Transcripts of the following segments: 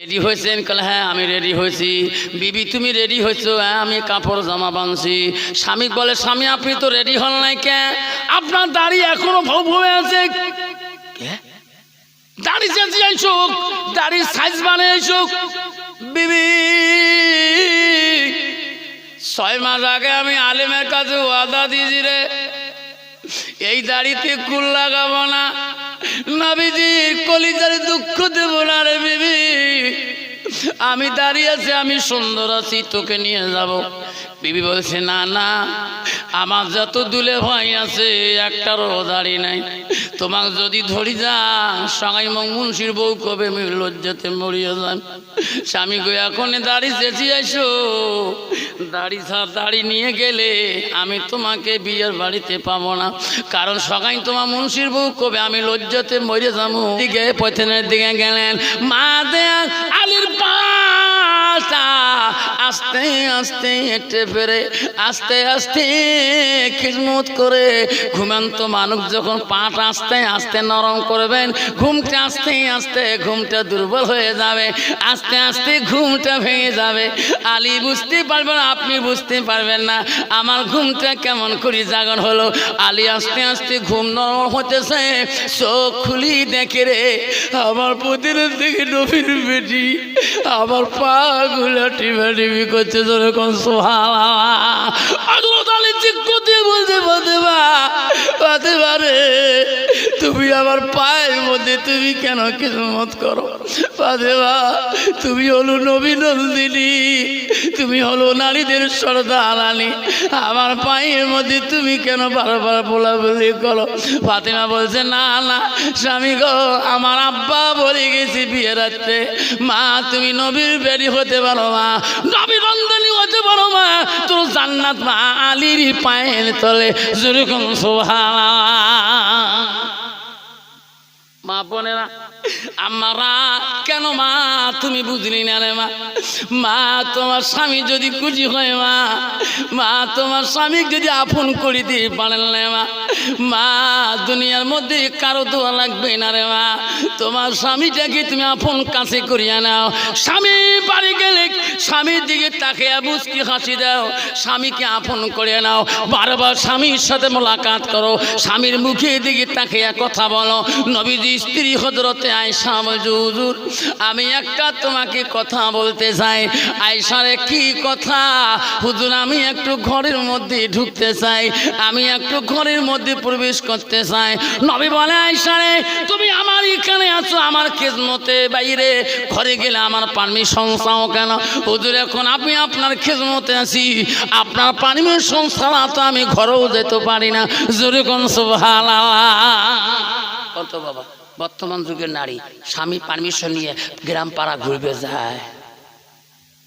Ready হয়েছেন কলে হ্যাঁ আমি রেডি হয়েছি। বিবি, তুমি রেডি হয়েছো? হ্যাঁ আমি কাপড় জামা বানছি। স্বামী বলে, স্বামী, আপনি তো রেডি হন নাই কে? আপনার দাড়ি এখনও ভৌ ভৌয়ে আছে? দাড়ি চেঁচি আইসুক, দাড়ির সাইজ বানিয়ে আইসুক। বিবি, ছয় মাস আগে আমি আলিমের কাছে ওয়াদা দিয়েছি রে। এই দাড়িতে কুল লাগাবো না। নবীজির কলিজার দুঃখ দেব না রে বিবি। আমি দাঁড়িয়ে আছি, আমি সুন্দর আছি, তোকে নিয়ে যাব। বিবি বলছে, না না, আমার যত দুলে ভাই আছে, একটারও দাড়ি নাই। তোমাকে যদি ধরি যা সঙ্গাই মং মুন্সির বউ কবে লজ্জাতে মরিয়ে যান। স্বামী গো, এখন দাড়ি চেঁচি আইসো। দাড়ি ছাড়, দাড়ি নিয়ে গেলে আমি তোমাকে বিয়ের বাড়িতে পাবো না। কারণ সকাই তোমার মুন্সির বউ কবে আমি লজ্জাতে মরে যাব। দিকে পথেনের দিকে গেলেন, মা দেয়া আলির পাটা আস্তে আস্তে হেঁটে ফেরে আস্তে আস্তে খিজমত করে ঘুমান্ত মানুষ যখন পাট আস্তে আস্তে নরম করবেন, ঘুমটা আস্তে আস্তে ঘুমটা দুর্বল হয়ে যাবে, আস্তে আস্তে ঘুমটা ভেঙে যাবে। আলী বুঝতে পারবেন আপনি বুঝতে পারবেন না, আমার ঘুমটা কেমন করি জাগন হলো। আলী আস্তে আস্তে ঘুম নরম হতেছে, চোখ খুলি দেখে রে, আমার প্রতিদিন থেকে নবীর বেটি, আমার পা গুলা টিভা টিভি করছে যেরকম সোহালা আগ্রত তাহলে চিক্কু দিয়ে বলছে ফাতেমা ফাতেমা রে তুমি আমার পায়ের মধ্যে তুমি কেন কিসমত করো? ফাতেমা তুমি হলো নবী নন্দিনী, তুমি হলো নারীদের সর্দার আলী। আমার পায়ের মধ্যে তুমি কেন বারবার বলা বলি করো? ফাতেমা বলছে, না না, স্বামী গো, আমার আব্বা বলে গেছি বিয়ে রাত্রে মা, তুমি নবীর বেরি হতে পারো মা, নবী নন্দনী হতে পারো মা, তোর জান্নাত মা আলীর পায়ের তলে। যেরকম সোহা মা বোনেরা, আমারা কেন মা? তুমি বুঝলি না রে মা। মা, তোমার স্বামী যদি খুশি হয় মা মা, তোমার স্বামী যদি আপন করিতে পারেন না মা মা, দুনিয়ার মধ্যে কারও দোয়া লাগবে না রে মা। তোমার স্বামীটাকে তুমি আপন কাছে করিয়া নাও। স্বামী বাড়ি গেলে স্বামীর দিকে তাকে মুচকি হাসি দাও। স্বামীকে আপন করে নাও। বারবার স্বামীর সাথে মোলাকাত করো। স্বামীর মুখে দিকে তাকে কথা বলো। নবীজি স্ত্রী হজরতে আয়সা বলছে হুজুর আমি একটা তোমাকে কথা বলতে চাই। আয়সারে কি কথা? হুজুর, আমি একটু ঘরের মধ্যে ঢুকতে চাই। আমি একটু ঘরের মধ্যে প্রবেশ করতে চাই। নবী বলে আয়সারে তুমি আমার এখানে আছো, আমার খেজমতে বাইরে। ঘরে গেলে আমার পারমিশন চাও কেন? হুজুর, এখন আমি আপনার খেজমতে আছি। আপনার পারমিশন ছাড়া তো আমি ঘরেও যেতে পারি না। জোরে কোন সুবহানাল্লাহ। কত বাবা। বর্তমান যুগের নারী, স্বামী পারমিশন নিয়ে গ্রাম পাড়া ঘুরবে যায়।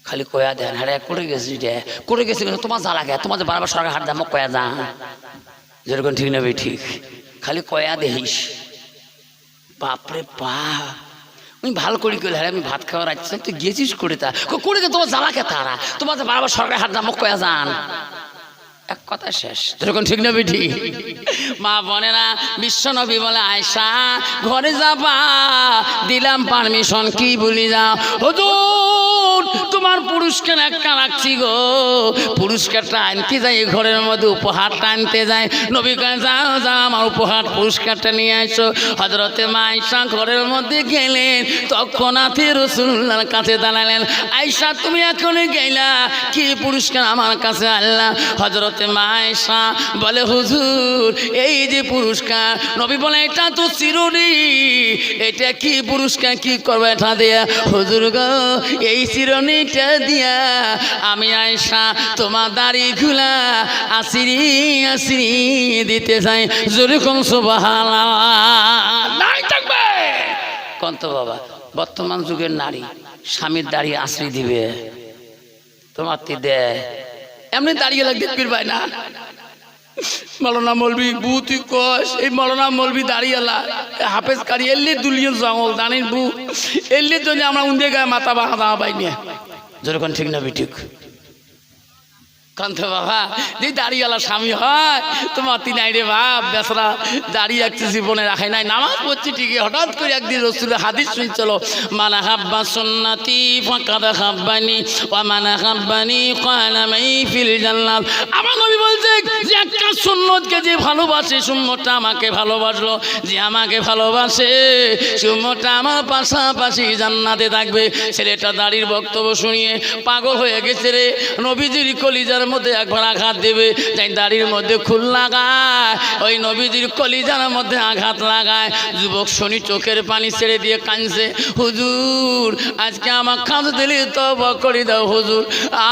খালি কয়া দেন হ্যাঁ করে গেছি রে করে গেছি তোমার যা লাগে তোমাদের বারবার সরকার হাত দাম কয়া যা। যেরকম ঠিক নেবে ঠিক। খালি কয়া দেহিস। বাপরে বাপ আমি ভালো করি কইলে হ্যাঁ আমি ভাত খাওয়ার আসছি তুই গেছিস করে তা করে গে তোমার জ্বালাকে তারা? তোমাদের বারবার সরকার হাত দাম কয়া যান। এক কথা শেষ। যেরকম ঠিক না বিঠি? মা বোনেরা বিশ্ব নবী বলে আয়সা ঘরে যাবা, দিলাম পারমিশন কি বলি যাও? হুজুর, তোমার পুরস্কার একটা রাখছি গো। পুরস্কারটা আনতে যাই, ঘরের মধ্যে উপহারটা আনতে যায় নবী কয়, যাও যাও, আমার উপহার পুরস্কারটা নিয়ে আসো। হজরতে মা আয়সা ঘরের মধ্যে গেলেন তৎক্ষণাতে রসুল্লার কাছে দাঁড়ালেন আয়সা তুমি এখনই গেলা, কি পুরস্কার আমার কাছে আল্লাহ হজরতে মায়সা বলে হুজুর এই যে পুরস্কার। নবী বলে এটা তো চিরুনি। এটা কি পুরস্কার? কি করবে এটা দিয়া? হুজুর গো এই চিরনিটা দিয়া আমি আয়সা তোমার দাড়ি খুলা আসিরি আসিরি দিতে চাই। জোরে কম সুবহানাল্লাহ। নাই থাকবে। কন্ত বাবা বর্তমান যুগের নারী স্বামীর দাড়ি আশ্রি দিবে তোমার তি দে এমনি দাঁড়িয়ে দেখবির ভাই না। মলনা মলবি বুতি কস, এই মলনা মলবি দাঁড়িয়েলা হাফেজ কারি, এল্লি দুলিয়ে জঙ্গল দাঁড়িয়ে বু। এল্লি জন্য আমরা উন্দে গায়ে মাথা বাঁধা পাই নিয়ে যেরকম ঠিক না ঠিক। কান্তে বাবা, যে স্বামী হয়, তোমার তিনাই রে বাপ বেসরা দাঁড়িয়ে জীবনে রাখে নাই। নামাজ পড়ছি ঠিকই, হঠাৎ করে একদিন রসুলের হাদিস মানা হাব্বা সুন্নাতি হাব্বানি মানা হাব্বানি ফিল আমার নবী বলছে, যে একটা সুন্নতকে যে ভালোবাসে, সুন্নতটা আমাকে ভালোবাসলো, যে আমাকে ভালোবাসে, সুন্নতটা আমার পাশাপাশি জান্নাতে থাকবে। ছেলেটা দাড়ির বক্তব্য শুনিয়ে পাগল হয়ে গেছে রে। নবীজির কলিজার মধ্যে একবার আঘাত দেবে, যাই দাড়ির মধ্যে খুল লাগায়, ওই নবীজির কলিজার মধ্যে আঘাত লাগায়। যুবক শনি চোখের পানি ছেড়ে দিয়ে কাঁদছে, হুজুর, আজকে আমার কাঁদ দিলে তো করে দাও হুজুর,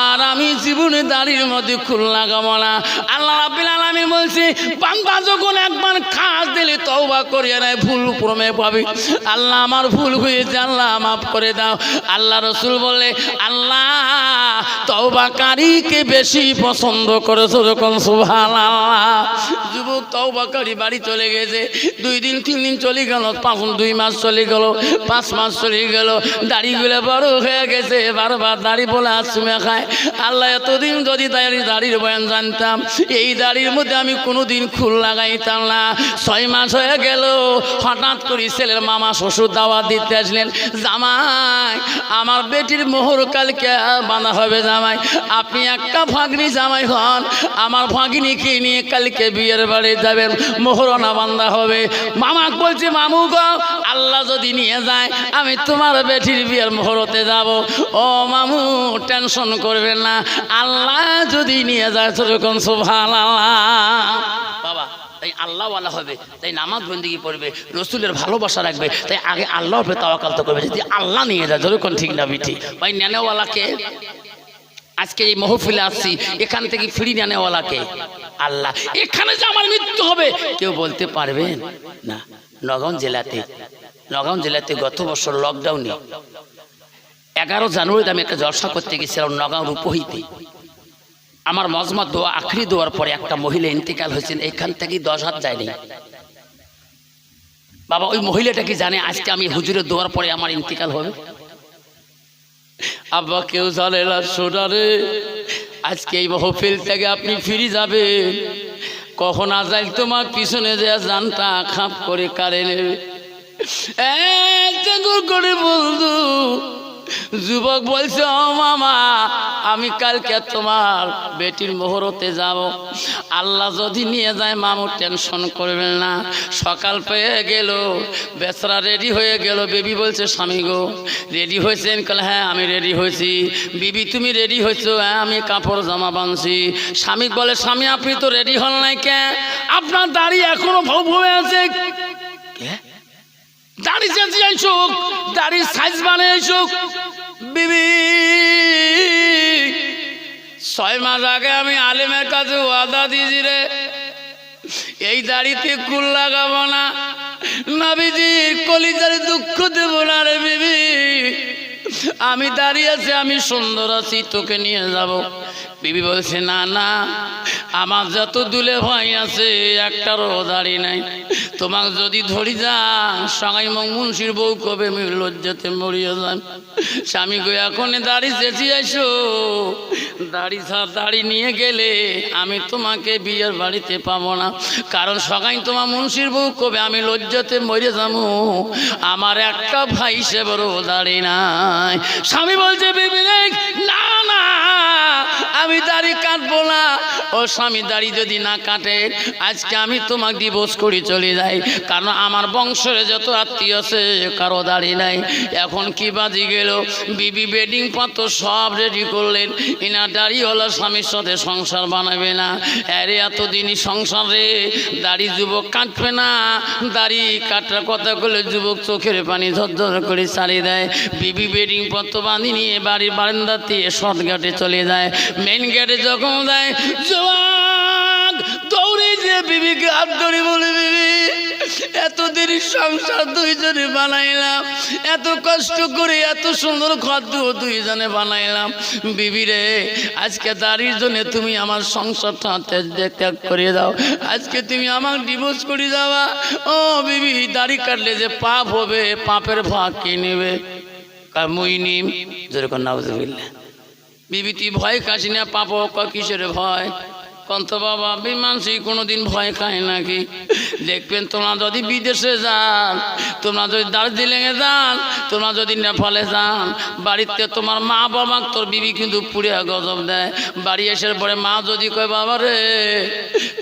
আর আমি জীবনে দাড়ির মধ্যে খুল লাগাবো না। আল্লাহ রাব্বিল আলামিন বলছে, বান্দা যখন একবার খাস দিলে তওবা করিয়া নেয় ভুল ক্রমে পাবে। আল্লাহ আমার ভুল হয়েছে, আল্লাহ মাফ করে দাও। আল্লাহ রসুল বলে, আল্লাহ, তওবাকারীকে বেশি পছন্দ করেছ যখন সুভান তওবাকারী বাড়ি চলে গেছে। দুই দিন, তিন দিন চলে গেল পাঁচ দুই মাস চলে গেল, পাঁচ মাস চলে গেল, দাড়িগুলো বড় হয়ে গেছে, বারবার দাড়ি বলে খায়। আল্লাহ এতদিন যদি দাড়ি দাড়ির বয়ান জানতাম, এই দাড়ির মধ্যে আমি কোনোদিন খুল লাগাইতাম না। ছয় মাস হয়ে গেল, হঠাৎ করে ছেলের মামা শ্বশুর দাওয়াত দিতে আসলেন, জামাই, আমার বেটির মোহর কালকে বাঁধা হবে জামাই, আপনি একটা ভাগ্নি জামাই হন, আমার ভাগ্নিকে নিয়ে কালকে বিয়ের বাড়ি যাবেন মোহরনা বান্ধা হবে। মামা বলছে, মামু গো, আল্লাহ যদি নিয়ে যায়, আমি তোমার বেটির বিয়ের মোহরতে যাব। ও মামু, টেনশন করবেন না, আল্লাহ যদি নিয়ে যায় সেরকম সুভান বাবা, তাই আল্লাহওয়ালা হবে, তাই নামাজ বন্দিগি পড়বে, রসুলের ভালোবাসা রাখবে, তাই আগে আল্লাহর উপরে তাওয়াকাল তো করবে, যদি আল্লাহ নিয়ে যায় যেরকম ঠিক না বিঠি ভাই, নেনেওয়ালাকে আজকে এই মহফিলে আসছি, এখান থেকে ফিরি নেনেওয়ালাকে আল্লাহ, এখানে যে আমার মৃত্যু হবে, কেউ বলতে পারবেন না। নগাঁও জেলাতে নগাঁও জেলাতে গত বছর লকডাউনে এগারো জানুয়ারিতে আমি একটা জলসা করতে গেছিলাম নগাঁও রূপহিতে। আমার মজমা দোয়া, আখরি দোয়ার পরে একটা মহিলা ইন্তেকাল হয়েছেন, এখান থেকে দশ হাত যায়নি বাবা, ওই মহিলাটা কি জানে আজকে আমি হুজুরের দোয়ার পরে আমার ইন্তেকাল হবে? আব্বা কেউ জানে না সোনারে আজকে এই মহফিল থেকে আপনি ফিরে যাবে কখন আজাই তোমার পিছনে যে জানটা খাপ করে কারে করে বন্ধু যুবক বলছে, ও মামা, আমি কালকে তোমার বেটির মোহরতে যাব। আল্লাহ যদি নিয়ে যায়, মামু টেনশন করবেন না। সকাল পেয়ে গেল, বেচরা রেডি হয়ে গেল। বেবি বলছে, স্বামী গো, রেডি হয়েছেন? কাল হ্যাঁ আমি রেডি হয়েছি। বিবি, তুমি রেডি হয়েছো? হ্যাঁ আমি কাপড় জামা বানছি স্বামী বলে, স্বামী, আপনি তো রেডি হন নাই কে আপনার দাড়ি এখনও ভৌ ভবে আছে? দাড়ি চেঁচিয়ে আইসুক দাড়ির সাইজ বানিয়ে আইসুক বিবি, ছয় মাস আগে আমি আলেমের কাছে ওয়াদা দিয়েছি রে। এই দাড়িতে কুল লাগাবো না। নবীজির কলিজার দুঃখ দেব না রে বিবি। আমি দাঁড়িয়ে আছি, আমি সুন্দর আছি, তোকে নিয়ে যাব। বিবি বলছে, না না, আমার যত দুলে ভাই আছে, একটারও দাড়ি নাই। তোমাকে যদি ধরি যা সঙ্গাই মুন্সির বউ কবে লজ্জাতে মরিয়ে যান স্বামী গো এখন দাড়ি চেঁচি আইসো। দাড়ি দাড়ি নিয়ে গেলে আমি তোমাকে বিয়ের বাড়িতে পাবো না। কারণ সবাই তোমার মুন্সির বউ কবে আমি লজ্জাতে মরে যাব। আমার একটা ভাই সে বড় দাড়ি নাই। স্বামী বলছে বিবি রে, না না আমি দাড়ি কাটবো না। ও স্বামী, দাড়ি যদি না কাটে, আজকে আমি তোমাকে ডিভোর্স করে চলে যাই। কারণ আমার বংশের যত আত্মীয় আছে, কারও দাড়ি নাই। এখন কি বাজি গেল? বিবি বেডিং পাত্র সব রেডি করলেন। ইনা দাড়ি হলো স্বামীর সাথে সংসার বানাবে না। আরে, এতদিনই সংসার দাড়ি যুবক কাটবে না। দাড়ি কাটার কথা বলে যুবক চোখের পানি ঝরঝর করে ছাড়িয়ে দেয়। বিবি বেডিং পত্র বাঁধি নিয়ে বাড়ির বারান্দাতে শর্ট ঘাটে চলে যায়। মেন গেটে যখন যায় জোয়াক দৌড়ে যে বিবিকে হাত ধরে বলে, বিবি এত দেরি সংসার দুইজনে বানাইলাম, এত কষ্ট করে এত সুন্দর খাদ্য দুইজনে বানাইলাম। বিবি রে, আজকে দাঁড়ির জন্য তুমি আমার সংসারটা ত্যাগ- ত্যাগ করে দাও। আজকে তুমি আমার ডিভোর্স করে যাওয়া ও বিবি, দাড়ি কাটলে যে পাপ হবে, পাপের ভাগ কে নেবে? মুই নিম, যেরকম নাউজুবিল্লাহ। বিবি তুই ভয় খাস না পাপ কিসের ভয়? কন্ত বাবা বিমানসি কোনোদিন ভয় খায় নাকি? দেখবেন তোমরা যদি বিদেশে যান, তোমরা যদি দার্জিলিংয়ে যান, তোমরা যদি নেপালে যান, বাড়িতে তোমার মা বাবা, তোর বিবি কিন্তু পুড়ে গজব দেয়। বাড়ি এসে পরে মা যদি কয়, বাবা রে,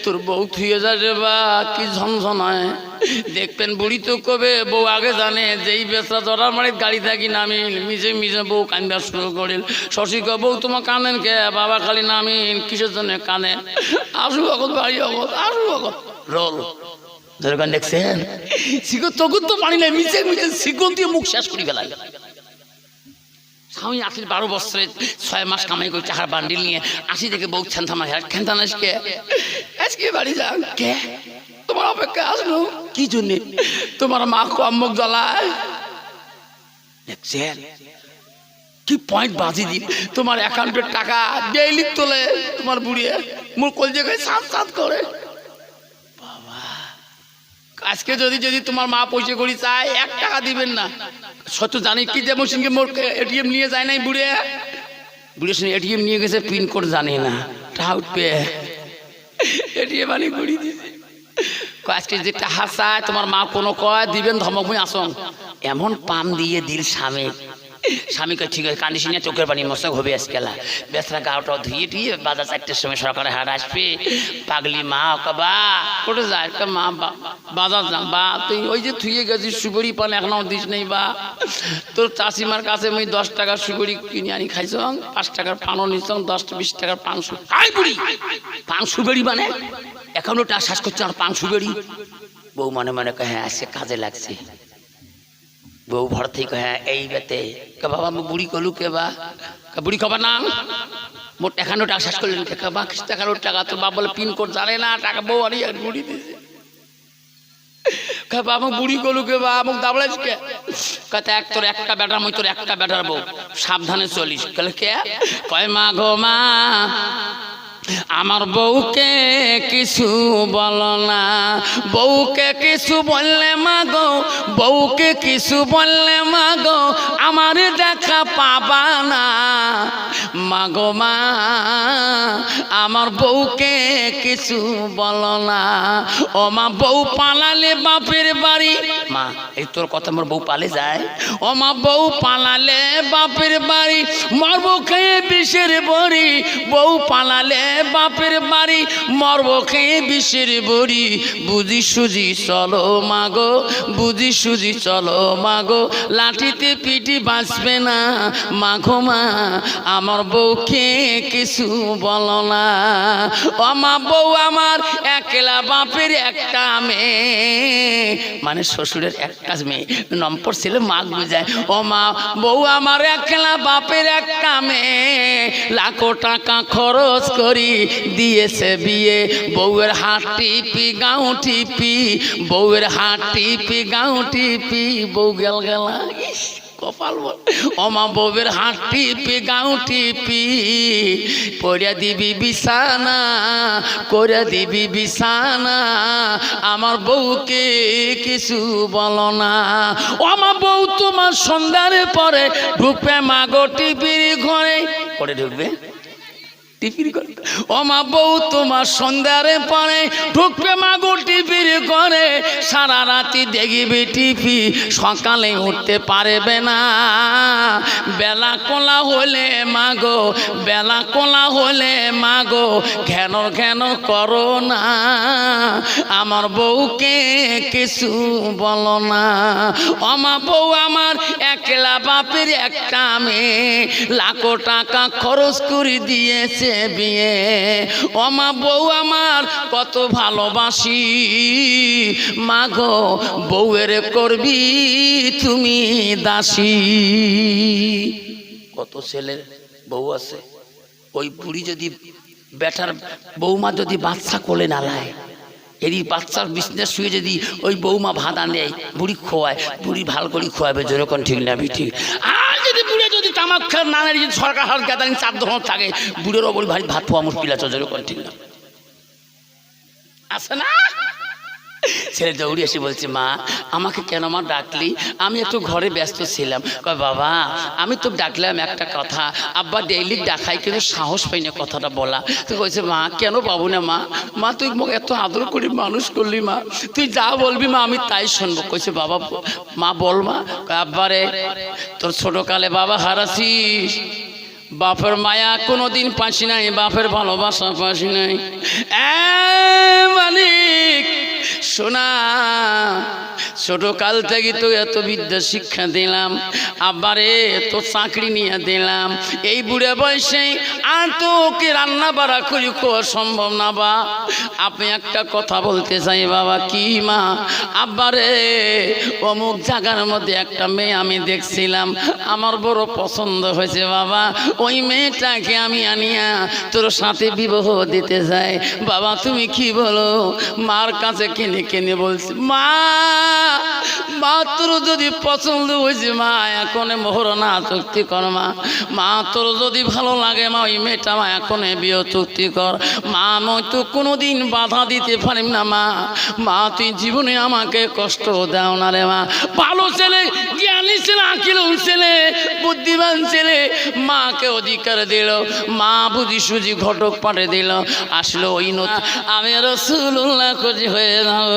তোর বউ থুয়ে যায় রে বা, কি ঝনঝনায়। দেখবেন বুড়ি তো কবে, বউ আগে জানে, যেই বেচা জড়ার মারিত গাড়ি থাকি নামি মিজে মিজে বউ কান্দা শুরু করিল। শশী বউ তোমার কানেন কে? বাবা খালি নামিন কিসের জন্য কানেন আসু অগত বাড়ি অগত আসু অগত রোল। যেরকম দেখছেন? শিকর তখন তো পানি নাই মিশে মিশে শিকন দিয়ে মুখ শেষ করি গেলাম। স্বামী আসিল বারো বছরে ছয় মাস কামাই করে চাহার বান্ডিল নিয়ে আসি থেকে বউ ছেন থামা খেন আজকে। আজকে বাড়ি যান। কে? তোমার অপেক্ষা আসলো কি জন্য? তোমার মা কম্মক জ্বলায়। দেখছেন? কি পয়েন্ট বাজি দিন তোমার অ্যাকাউন্টের টাকা ডেইলি তোলে তোমার বুড়িয়ে মোর কল জায়গায় সাত সাত করে। বাবা, আজকে যদি যদি তোমার মা পয়সা করি চায় এক টাকা দিবেন না। সত্য জানি কি যেমন সঙ্গে মোর এটিএম নিয়ে যায় নাই বুড়ে। বুড়ে সঙ্গে এটিএম নিয়ে গেছে পিন কোড জানে না। টাকা উঠবে এটিএম আনি ঘুরি দিছে। আজকে যে টাকা চায়, তোমার মা কোনো কয়, দিবেন ধমক আসন এমন পাম দিয়ে দিল স্বামী। স্বামীকে ঠিক আছে কান্দিস নিয়ে চোখের পানি মশক হবে আজকেলা বেসরা গাওটা ধুয়ে টুয়ে বাজার চারটের সময় সরকারে হাট আসবে। পাগলি মা ওকে বা কোটে যায় মা, বা, বাজার যা বা, তুই ওই যে থুয়ে গেছিস সুগড়ি পান এখনও দিস নেই, বা। তোর চাষিমার কাছে আমি দশ টাকার সুগড়ি কিনে আনি খাইছ, পাঁচ টাকার পানও নিছ, দশ, বিশ টাকার পান বুড়ি? পান সুগড়ি মানে? এখনও টাকা শ্বাস করছে আর পান সুগড়ি বউ মনে মনে হ্যাঁ সে কাজে লাগছে। বউ ভর থেকে হ্যাঁ এই বেতে কে বাবা মু বুড়ি কলু কে বা কে বুড়ি কবা না মোট এখানো টাকা শেষ করলেন কে বা খিস টাকার টাকা তোর বাবা বলে পিন কোড জানে না টাকা বউ আনি আর বুড়ি দিছে কে বুড়ি কলু কে বা কে এক তোর একটা মই তোর একটা বেটার বউ সাবধানে চলিস কে কয় মা গো মা আমার বউকে কিছু বলো না। বউকে কিছু বললে মাগো বউকে কিছু বললে মাগো আমার দেখা পাবা না। মাগো মা, আমার বউকে কিছু বলো না। ও মা, বউ পালালে বাপের বাড়ি। মা, এই তোর কথা আমার বউ পালে যায়? ও মা, বউ পালালে বাপের বাড়ি। মরবো খেয়ে বিষের বড়ি। বউ পালালে বাপের বাড়ি, মরব খেয়ে বিষের বড়ি। বুঝি সুজি চলো মাগো বুঝি সুজি চলো মাগো লাঠিতে পিটি বাঁচবে না। মাঘো মা, আমার বউকে কিছু বলো না। ও মা বউ আমার একলা বাপের একটা মেয়ে। মানে শ্বশুরের একটা মেয়ে নম্বর ছেলে মাগ বুঝায়। ও মা বউ আমার একলা বাপের একটা মেয়ে। লাখো টাকা খরচ করি দিয়েছে বিয়ে। বউয়ের হাত টিপি, গাও টিপি, বউয়ের হাত টিপি, গাও টিপি। বউ গেল গেলা কপাল। অমা বউয়ের হাত টিপি, গাও টিপি। পড়িয়া দিবি বিছানা করে দিবি বিছানা। আমার বউকে কিছু বলো না। আমার বউ তোমার সন্ধ্যার পরে ঢুকবে মাগো টিপির ঘরে। করে ঢুকবে? টিপির করে ও মা বউ, তোমার সন্ধ্যারে পরে ঢুকবে মাগো টিপির করে সারা রাতি দেখিবি টিপি সকালে উঠতে পারবে না। বেলা কোলা হলে মাগো, বেলা কোলা হলে মাগো, ঘেন ঘেন করো না। আমার বউকে কিছু বলো না। আমার বউ, আমার একলা বাপের একটা মেয়ে, লাখো টাকা খরচ করে দিয়েছে বিয়ে। অমা বউ আমার, কত ভালোবাসি। মাগো বউয়ের করবি তুমি দাসী। কত ছেলের বউ আছে। ওই বুড়ি যদি বেটার বৌমা যদি বাচ্চা কোলে না লায় এরই বাচ্চার বিজনেস শুয়ে যদি ওই বৌমা ভাদা নেয়, বুড়ি খোয়ায়, বুড়ি ভালো করে খোয়াবে, যেরকম ঠিক না ঠিক আর যদি বুড়ে যদি তামাক খার না নেয়, যদি সরকার হাত গ্যাদারিং চার ধরনের থাকে। বুড়ের অবল ভাই ভাত খোয়া মুশকিল আছে করে ঠিক না। আছে না? ছেলে দৌড়ে এসে বলছে মা আমাকে কেন মা ডাকলি? আমি একটু ঘরে ব্যস্ত ছিলাম। কয় বাবা আমি তো ডাকলাম একটা কথা। আব্বা ডেইলি ডাকাই কিন্তু সাহস পাই না কথাটা বলা। তো বলছে মা কেন পাবো না মা? মা তুই এত আদর করে মানুষ করলি মা। তুই যা বলবি মা আমি তাই শুনব। কইছে বাবা মা বল মা। কয়, আব্বারে তোর ছোটকালে বাবা হারাছিস। বাপের মায়া কোনোদিন পাসি নাই বাপের ভালোবাসা পাসি নাই। মালিক শোনা ছোট কাল থেকে তো এত বিদ্যা শিক্ষা দিলাম আবারে তো চাকরি নিয়ে দিলাম, এই বুড়ে বয়সে আর তো ওকে রান্না বাড়া করি খাওয়া সম্ভব না বা। আপনি একটা কথা বলতে চাই বাবা, কি মা? আব্বারে, অমুক জায়গার মধ্যে একটা মেয়ে আমি দেখছিলাম, আমার বড় পছন্দ হয়েছে বাবা, ওই মেয়েটাকে আমি আনিয়া তোর সাথে বিবাহ দিতে যাই। বাবা, তুমি কি বলো? মার কাছে কিনে কিনে বলছি, মা! মা তোর যদি পছন্দ হয়েছে মা, এখন মোহর না চুক্তি কর মা। মা তোর যদি ভালো লাগে মা, ওই মেয়েটা মা, এখন বিয়ে চুক্তি কর। মা নয় তো কোনোদিন বাধা দিতে পারিম না মা। মা, তুই জীবনে আমাকে কষ্ট দাও না রে মা। ভালো ছেলে, জ্ঞানী ছেলে আকিল ছেলে, বুদ্ধিমান ছেলে, মাকে অধিকার দিল। মা বুঝি সুজি ঘটক পাঠে দিল। আসলো ওই নতুন। আমি রসুল্লাহ খুঁজি হয়ে যাও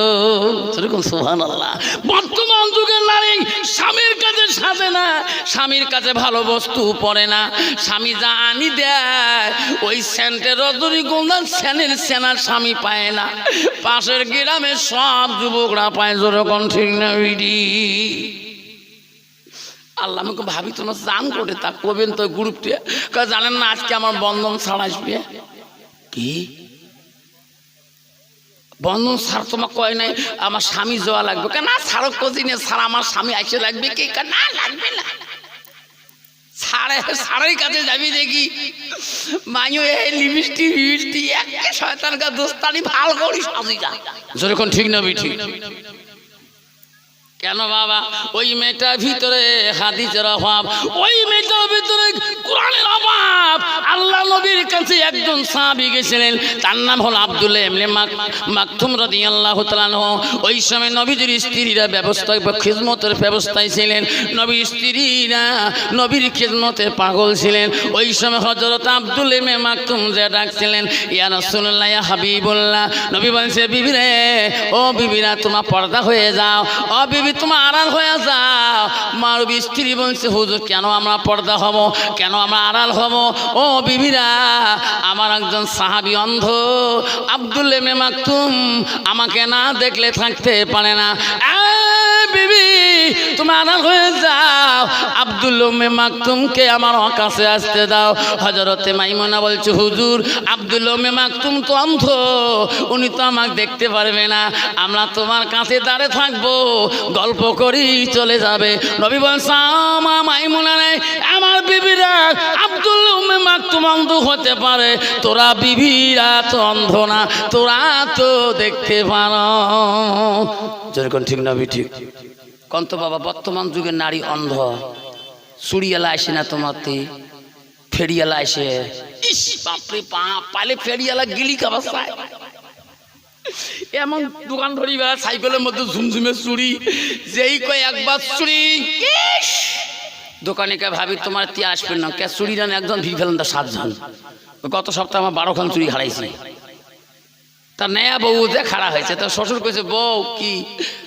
সেরকম সোহান আল্লাহ বর্তমান যুগের নারী স্বামীর কাছে সাজে না, স্বামীর কাছে ভালো বস্তু পড়ে না। স্বামী যা আনি দেয়, ওই সেন্টের রজনীগন্ধা সেনের সেনার স্বামী পায় না। পাশের গ্রামে সব যুবকরা পায়, যেরকম ঠিক না আল্লাহ আমাকে ভাবি না, জান করে তা করবেন তো গ্রুপটা। জানেন না আজকে আমার বন্ধন ছাড় আসবে? কি? বন্ধন ছাড় তোমার কয় নাই, আমার স্বামী যাওয়া লাগবে। কেন না ছাড়ো কোচিনে ছাড় আমার স্বামী আইসে লাগবে কি? না, লাগবে না। কাছে যাবি দেখি। এ দোস্তানি, ভালো ঠিক না ঠিক কেন বাবা? ওই মেয়েটার ভিতরে হাদিসের অভাব, ওই মেয়েটার ভিতরে কোরআনের অভাব। আল্লাহ নবীর কাছে একজন সাহাবি গেছিলেন, তার নাম হলো আব্দুল এমনি মাকথুম রাদি আল্লাহ তালানহ ওই সময় নবীজির স্ত্রীরা ব্যবস্থায় বা খিজমতের ব্যবস্থায় ছিলেন। নবীর স্ত্রীরা নবীর খিজমতের পাগল ছিলেন। ওই সময় হজরত আব্দুল এমে মাকতুম যে ডাকছিলেন, ইয়া রাসূলুল্লাহ, ইয়া হাবিবুল্লাহ। নবী বলছে বিবি রে, ও বিবিরা, তোমার পর্দা হয়ে যাও। বিবি তোমার আড়াল হয়ে যাও। মার স্ত্রী বলছে, হুজুর, কেন আমরা পর্দা হব? কেন আমরা আড়াল হব? ও বিবিরা, আমার একজন সাহাবি অন্ধ। আব্দুল এমে মাকতুম আমাকে না দেখলে থাকতে পারে না। বিবি, তুমি আনাল হয়ে যাও। আব্দুল মাকতুমকে আমার কাছে আসতে দাও। হজরতে মাইমনা বলছে, হুজুর আব্দুল মাকতুম তো অন্ধ। উনি তো আমাকে দেখতে পারবে না। আমরা তোমার কাছে দাঁড়ে থাকব। গল্প করি, চলে যাবে। রবি বলছে আমার মাইমুনা নেই আমার বিবিরা আব্দুল মাকতুম অন্ধ হতে পারে। তোরা বিবিরা তো অন্ধ না, তোরা তো দেখতে পারো। যেরকম ঠিক না ঠিক কন্ত বাবা, বর্তমান যুগের নারী অন্ধ। চুড়িয়ালা আসে না তোমাতে ফেরিয়ালা আসে। বাপরে বাপ, পালে ফেরিয়ালা গিলি কাবাসায় এমন দোকান ধরি বেড়া সাইকেলের মধ্যে ঝুমঝুমে চুড়ি, যেই কয় একবার চুরি দোকানে কে ভাবি তোমার তি আসবে না, কে চুরি জানে একজন ভিড় ফেলেন তার সাতজন। গত সপ্তাহে আমার বারো খান চুড়ি হারাইছি। তার নেয়া বউ যে খাড়া হয়েছে তার শ্বশুর কইছে, বউ, কি?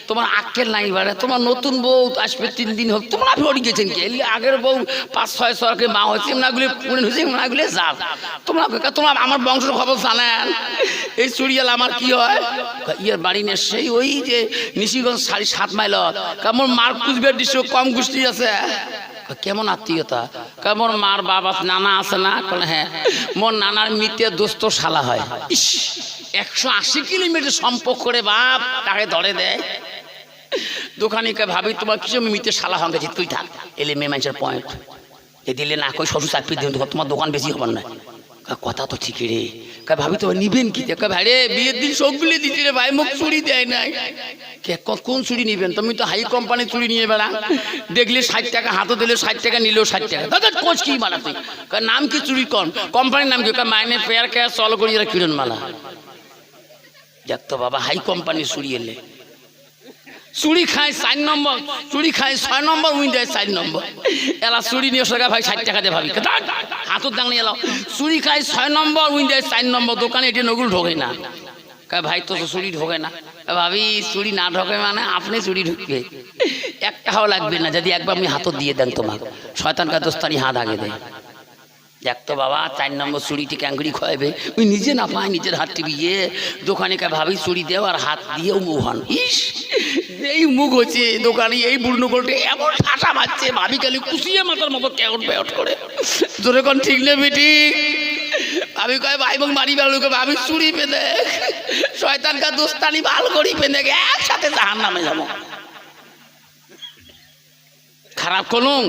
তোমার আক্কেল নাই বাড়ে, তোমার নতুন বউ আসবে তিন দিন হোক, তোমরা ভরি গেছেন কি? এলি আগের বউ পাঁচ, ছয় ছয়কে মা হয়েছে এমনাগুলি পুনে হয়েছে এমনাগুলি যাও তোমরা তোমরা আমার বংশ খবর জানেন? এই চুড়িয়াল আমার কি হয়? ইয়ের বাড়ি নে সেই ওই যে নিশিগঞ্জ সাড়ে সাত মাইল কেমন মার কুচবিহার দৃশ্য কম গোষ্ঠী আছে। কেমন আত্মীয়তা? কেমন মার বাবা নানা আছে না? হ্যাঁ মোর নানার মিতে দোস্ত শালা হয়। ইস! একশো আশি কিলোমিটার সম্পর্ক করে বাপ তাকে ধরে দেয় দোকানিকে ভাবি, তোমার কিছু আমি মিতে শালা হয়ে গেছি? তুই থাক, এলে মেয়ে মানুষের পয়েন্ট এ দিলে না কই, শ্বশুর চাকরি দিন তোমার দোকান বেশি হবার না কথা তো ঠিকই রে। কয় ভাবি, তোমার নিবেন কি? কয় ভাই রে, বিয়ের দিন সবগুলি দিচ্ছি রে ভাই, মুখ চুরি দেয় নাই। কে কোন চুরি নিবেন? তুমি তো হাই কোম্পানি চুরি নিয়ে বেড়া। দেখলে ষাট টাকা, হাতে দিলে ষাট টাকা, নিলেও ষাট টাকা। দাদা কোচ কি মালা তুই? নাম কি চুরি কর? কোম্পানির নাম কি? মাইনে পেয়ার কে চল করি কিরণ মালা যাক তো বাবা হাই কোম্পানি চুরি এলে। চুরি খায় চার নম্বর, চুরি খায় ছয় নম্বর, উইন দেয় চার নম্বর। এলা চুরি নিয়ে সরকার ভাই ষাট টাকা দিয়ে ভাবি হাতত দাঁড়িয়ে এলাও। চুরি খায় ছয় নম্বর, উইন দেয় চার নম্বর, দোকানে এটি নগুল ঢোকে না। ভাই তো চুরি ঢোকে না। ভাবি, চুরি না ঢোকে মানে আপনি চুরি ঢুকবে। একটাও লাগবে না, যদি একবার আপনি হাতত দিয়ে দেন তোমার শয়তান কা দোস্তানি হাত আগে দেয় দেখ তো বাবা, চার নম্বর চুরিটি ক্যাঙ্গুরি খোয়াবে। ওই নিজে না পায়, নিজের হাত টিপিয়ে দোকানে কে ভাবি চুরি দেও আর হাত দিয়েও মুখ হন ইস, এই মুখ হচ্ছে দোকানে, এই বুড়নো গোলটে এমন ঠাসা মারছে, ভাবি খালি কুচিয়ে মাথার মতো কেউট বেউট করে। কোন, ঠিক নেই বেটি। ভাবি কয়, ভাই বোন, বাড়ি বেড়ালোকে ভাবি চুরি পেঁদে। শয়তান কা দোস্তানি ভালো করি পেদে একসাথে জাহান নামে যাব। খারাপ করুন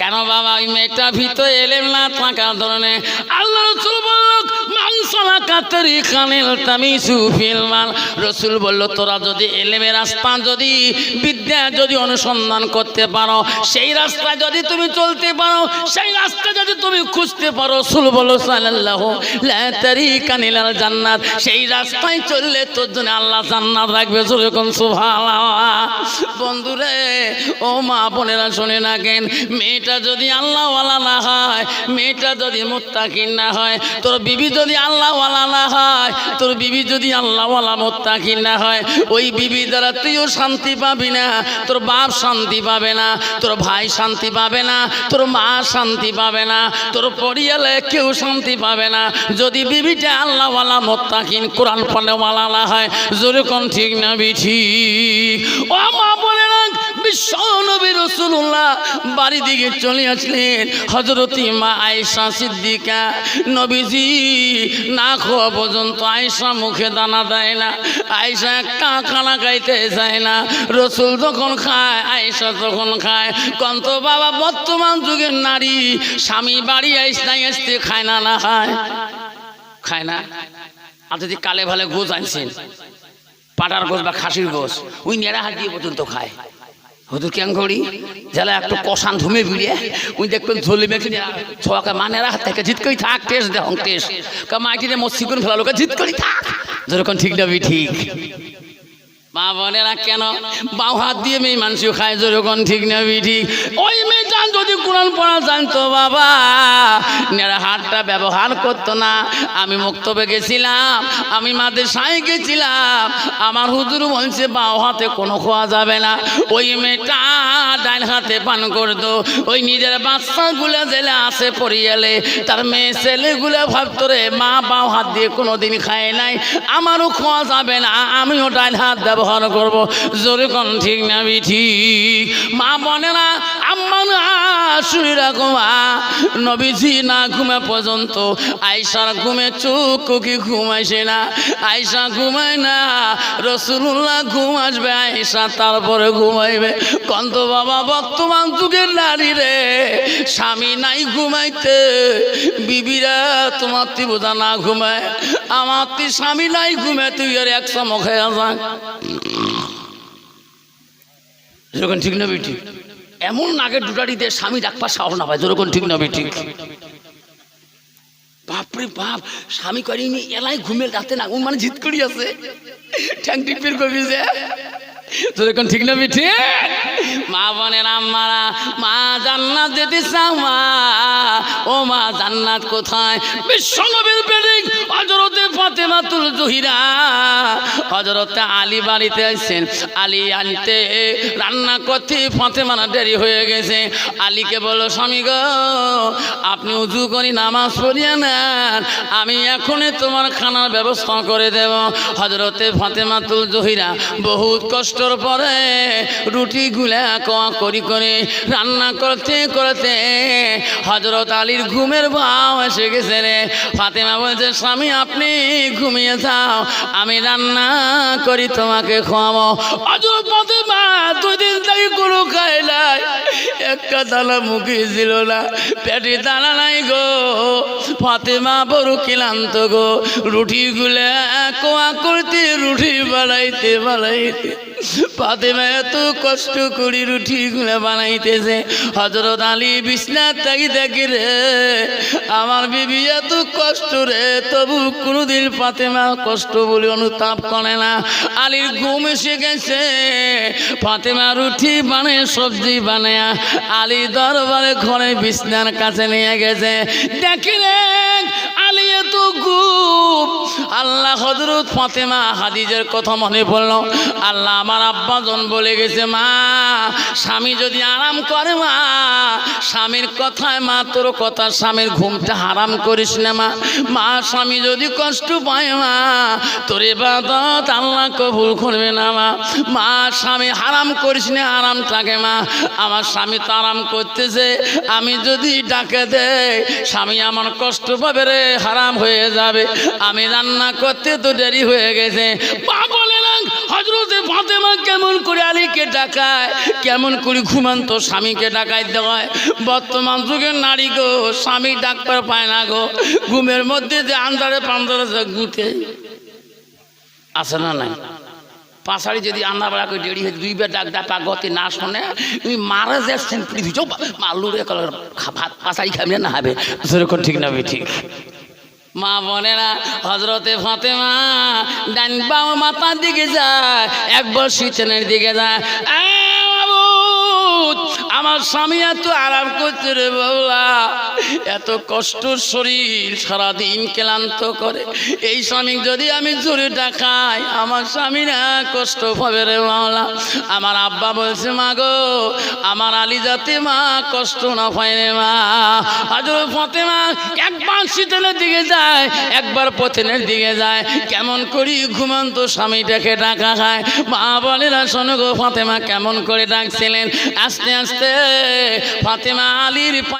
কেন বাবা, ওই মেয়েটা ভিতরে এলেম না থাকার ধরনে আল্লাহ রসুল বলল মানসলা কাতরি খানিল তামি সুফিল মাল। রসুল বলল, তোরা যদি এলেমের রাস্তা যদি, বিদ্যা যদি অনুসন্ধান করতে পারো, সেই রাস্তায় যদি তুমি চলতে পারো, সেই রাস্তা যদি তুমি খুঁজতে পারো। রসুল বলো সাল্লাহ লাতারি কানিল জান্নাত। সেই রাস্তায় চললে তোর জন্য আল্লাহ জান্নাত রাখবে যেরকম সুবহানাল্লাহ। বন্ধুরে, ও মা বোনেরা শুনে রাখেন মেয়েটা যদি আল্লাহওয়ালা না হয়, মেয়েটা যদি মোত্তাকিন না হয়, তোর বিবি যদি আল্লাহওয়ালা না হয়, তোর বিবি যদি আল্লাহওয়ালা মোত্তাকিন না হয়, ওই বিবি দ্বারা তুইও শান্তি পাবি না, তোর বাপ শান্তি পাবে না, তোর ভাই শান্তি পাবে না, তোর মা শান্তি পাবে না, তোর পরিয়ালে কেউ শান্তি পাবে না। যদি বিবিটা আল্লাহওয়ালা মোত্তাকিন, কোরআন পানেওয়ালা হয়, জোরে কোন ঠিক না বিঠি? ও মা বলে বিশ্ব নবী রসুল্লাহ বাড়ি দিকে চলে আসলেন। হজরতি মা আয়েশা সিদ্দিকা নবীজি, না খাওয়া পর্যন্ত আয়েশা মুখে দানা দেয় না। আয়েশা একটা খানা খাইতে যায় না। রসুল যখন খায়, আয়েশা তখন খায়, কন্ত বাবা বর্তমান যুগের নারী, স্বামী বাড়ি আইসতে আসতে খায় না না খায়? খায় না। আর যদি কালে ভালে গোজ আনছেন, পাটার গোছ বা খাসির গোছ ওই নেড়া হাত দিয়ে পর্যন্ত খায়। হুদুর কেন করি যারা একটু কষান ধুমে ভিড়ে উনি দেখবেন ঝোলি মেখে ছোয়াকে মানেরা রাখতে থেকে জিত করি থাক, টেস্ট দেখ টেস্ট। কা মাইটিতে মস্তি করে ফেলালো, কা জিত করি থাক। যেরকম ঠিক না ঠিক। কেন? হাত দিয়ে মানুষ ঠিক ওই যদি জানতো বাবা। হাতটা ব্যবহার করতো না। আমি মুক্তবে গেছিলাম, আমি মাদের সাই গেছিলাম। আমার হুজুর বলছে বাউ হাতে কোনো খোয়া যাবে না। ওই মেয়েটা ডাইল হাতে পান করতো। ওই নিজের বাচ্চাগুলো জেলে আসে পরিয়ালে তার মেয়ে ছেলেগুলো ভাবতো, রে মা বাউ হাত দিয়ে কোনো দিন খায় নাই। আমারও খোয়া যাবে না। আমিও ডাইল হাত ব্যবহার করব। জোরে কন, ঠিক না ঠিক। মা বনে না, আম্মা না শুনে রাখো মা। নবীজি না ঘুমে পর্যন্ত। আয়সার ঘুমে চোখ কি ঘুমাইছে না। আয়সা ঘুমায় না রসুল্লাহ ঘুম আসবে আয়সা তারপরে ঘুমাইবে। কন্ত বাবা, বর্তমান যুগের নারী রে, স্বামী নাই ঘুমাইতে। বিবিরা তোমার তি বোঝা না ঘুমায়। আমার তি স্বামী নাই ঘুমায়, তুই আর একশো মুখে যাক যখন ঠিক না বেটি এমন নাগের দুটারি দিয়ে স্বামী ডাকবার সাহস না পায়, যেরকম ঠিক না বেটি বাপরে বাপ, স্বামী করিনি, এলাই ঘুমে রাতে না মানে জিত করি আছে ঠ্যাং টিপির কবি যে যেরকম ঠিক না বেটি মা বোনের আম্মারা, মা জান্নাত যেতে মা? ও মা জান্নাত কোথায়? বিশ্ব নবীর প্রেমিক হজরতে ফাতেমাতুল জহিরা। হজরতে আলী বাড়িতে আসছেন আলী আনতে রান্না করতে ফাতেমানা দেরি হয়ে গেছে। আলীকে বলো, স্বামী গো, আপনি উজু করি নামাজ পড়িয়া নেন। আমি এখনই তোমার খানার ব্যবস্থা করে দেব। হজরতে ফাতেমাতুল জহিরা বহুত কষ্টর পরে রুটি গুলা কোয়া করি করে রান্না করতে করতে হজরত আলীর ঘুমের ভাও এসে গেছে রে। ফাতেমা বলছে, স্বামী, আপনি ঘুমিয়ে যাও, আমি রান্না করি তোমাকে খাওয়াবো। হজরত ফাতেমা দুই দিন থেকে কোনো খায় নাই, একটা মুখে ছিল না পেটে দানা নাই গো। ফাতেমা বড় ক্লান্ত গো, রুটি গুলে কোয়া করতে, রুটি বানাইতে বানাইতে। ফাতেমা এত কষ্ট করি বানাইতেছে। হজরত আলী বিছনার তাকি আমার বিবি এত কষ্ট রে, তবু কোনোদিন ফাতেমা কষ্ট বলে অনুতাপ করে না। আলীর ঘুম এসে গেছে, ফাতেমা রুটি বানায়, সবজি বানায়, আলী দরবারে ঘরে বিছনার কাছে নিয়ে গেছে। দেখি রে, আলী এত গুপ আল্লাহ হজরত ফাতেমা হাদিজের কথা মনে পড়ল। আল্লাহ আমার আব্বাজন বলে গেছে, মা, স্বামী যদি আরাম করে, মা, স্বামীর কথায় মা, তোর কথা স্বামীর ঘুমটা হারাম করিস না, মা। মা, স্বামী যদি কষ্ট পায়, মা, তোর এবাদত আল্লাহ কবুল করবে না, মা। মা, স্বামী হারাম করিস না আরাম থাকে মা। আমার স্বামী তো আরাম করতেছে, আমি যদি ডাকে দে স্বামী আমার কষ্ট পাবে রে, হারাম হয়ে যাবে। আমি রান্না করতে তো দেরি হয়ে গেছে। মা বলে হজরতে ফাতেমা কেমন করে আলীকে ডাকায়, কেমন করে ঘুমান্ত স্বামীকে ডাকাই দেওয়ায়। বর্তমান যুগের নারী গো, স্বামী ডাক্তার পায় না গো। ঘুমের মধ্যে যে আন্দারে পান্দারে গুতে আছে না নাই? পাশাড়ি যদি আন্না বেলা করে দেরি হয়ে দুইবার ডাক ডাক গতি না শোনে, তুমি মারা যাচ্ছেন, পৃথিবী চো মাল্লু রে কলার ভাত পাশাড়ি খাবি না হবে। সেরকম ঠিক না ঠিক। মা বোনেরা হজরতে ফাতেমা ডান বাম মাথার দিকে যায় একবার শীতনের দিকে যায়। আমার স্বামী এত আরাম করছে রে বাবলা। এত কষ্ট শরীর সারাদিন ক্লান্ত করে। এই স্বামী যদি আমি জোরে ডাকাই আমার স্বামী না কষ্ট পাবে রে মাওলা আমার আব্বা বলছে, মা গো, আমার আলী যাতে মা কষ্ট না পায় রে মা। হাজর ফতেমা একবার শীতলের দিকে যায়, একবার পথেনের দিকে যায়। কেমন করি ঘুমন্ত স্বামীটাকে ডাকা খায় মা বলে, না, শোনো গো ফাতেমা, কেমন করে ডাকছিলেন? আস্তে আস্তে ফাতেমা আলীর